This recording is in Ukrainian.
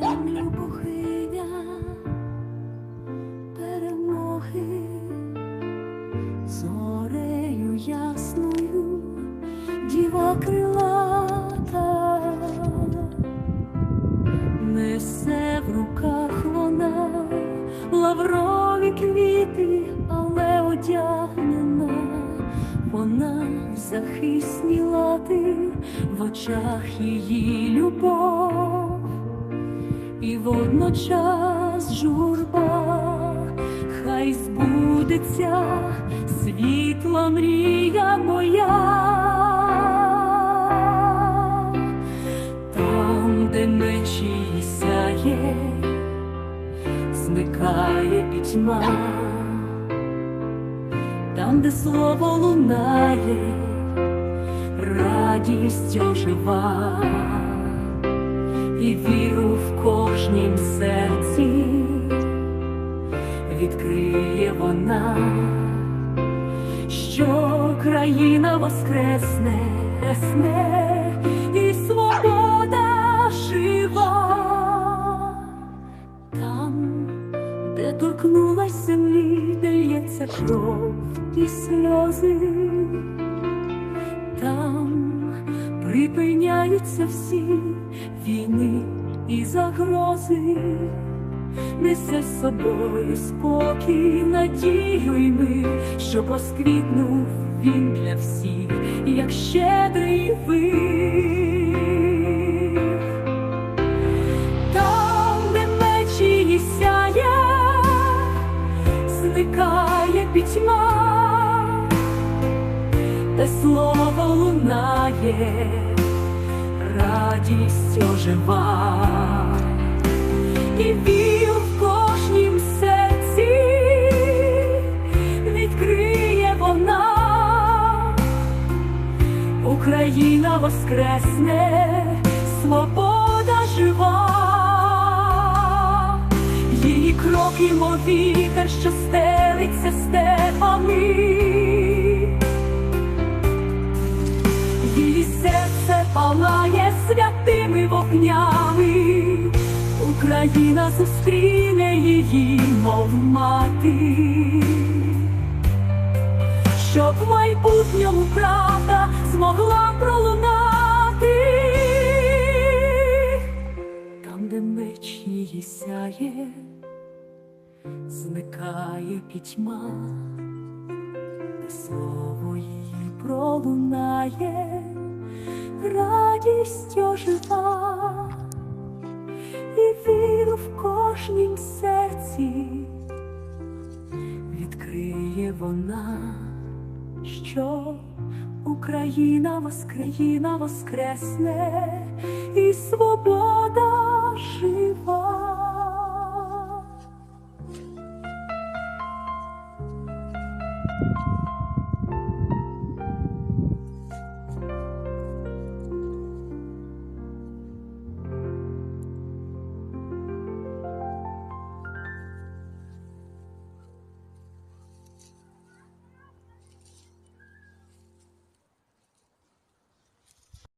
Землю богиня перемоги, зорею ясною діва крилата, несе в руках вона лаврові квіти, але одягнена вона захисні лати, в очах її любов, і водночас журба, хай збудеться світла мрія моя. Там, де мечі сяє, зникає пітьма, там, де слово лунає, радість ожива, і віру в серці. Відкриє вона, що країна воскресне, есне, і свобода жива. Там, де торкнулась землі, де лється кров і сльози, там припиняються всі війни і загрози, несе з собою спокій, надію й мир, щоб розквітнув він для всіх, як щедрий вир. Там, де мечі сяє, зникає пітьма, де слово лунає, радість ожива, і вір в кожнім серці відкриє вона. Україна воскресне, свобода жива, її кроки, мов вітер, що стелиться степами, вогнями, Україна зустріне її, мов мати. Щоб в майбутньому правда змогла пролунати, там, де меч її сяє, зникає пітьма, де слово її пролунає, радість ожива, і віру в кожнім серці відкриє вона що Україна воскреїна воскресне і свобода жива.